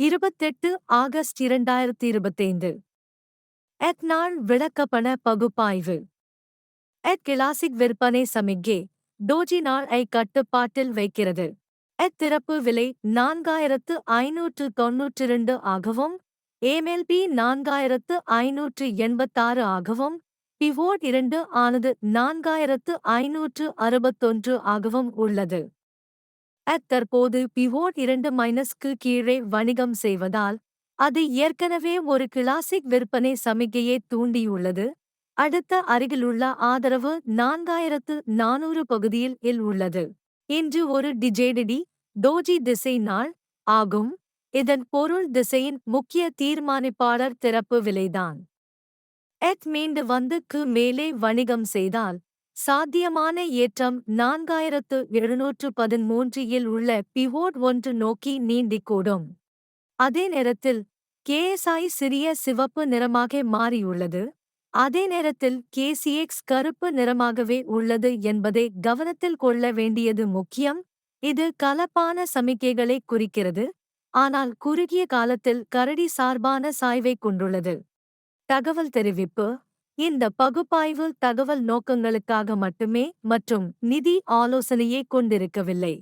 இருபத்தெட்டு ஆகஸ்ட் இரண்டாயிரத்தி இருபத்தைந்து எத் நாள் விளக்கப்பண பகுப்பாய்வு. எத் கிளாசிக் விற்பனை சமிக்கே டோஜி நாள் ஐ கட்டுப்பாட்டில் வைக்கிறது. எத் திறப்பு விலை நான்காயிரத்து ஐநூற்று தொன்னூற்றிரண்டு ஆகவும் ஏமெல்பி நான்காயிரத்து ஐநூற்று எண்பத்தாறு ஆகவும் பிவோட் இரண்டு ஆனது நான்காயிரத்து ஐநூற்று அறுபத்தொன்று ஆகவும் உள்ளது. அத் தற்போது பிவோட் இரண்டு மைனஸ்க்கு கீழே வணிகம் செய்வதால் அது ஏற்கனவே ஒரு கிளாசிக் விற்பனை சமிகையை தூண்டியுள்ளது. அடுத்த அருகிலுள்ள ஆதரவு நான்காயிரத்து நானூறு பகுதியில் இல் உள்ளது. இன்று ஒரு டிஜேடிடி டோஜி திசை நாள் ஆகும். இதன் பொருள் திசையின் முக்கிய தீர்மானிப்பாளர் திறப்பு விலைதான். எத் மீண்டு வந்துக்கு மேலே வணிகம் செய்தால் சாத்தியமான ஏற்றம் நான்காயிரத்து எழுநூற்று பதிமூன்று இல் உள்ள பிவோட் ஒன்று நோக்கி நீண்டிக்கூடும். அதே நேரத்தில் கேஎஸ்ஐ சிறிய சிவப்பு நிறமாக மாறியுள்ளது. அதே நேரத்தில் கேசிஎக்ஸ் கருப்பு நிறமாகவே உள்ளது என்பதை கவனத்தில் கொள்ள வேண்டியது முக்கியம். இது கலப்பான சமிக்கைகளை குறிக்கிறது. ஆனால் குறுகிய காலத்தில் கரடி சார்பான சாய்வை கொண்டுள்ளது. தகவல் தெரிவிப்பு இந்த பகுப்பாய்வு தகவல் நோக்கங்களுக்காக மட்டுமே மற்றும் நிதி ஆலோசனையை கொண்டிருக்கவில்லை.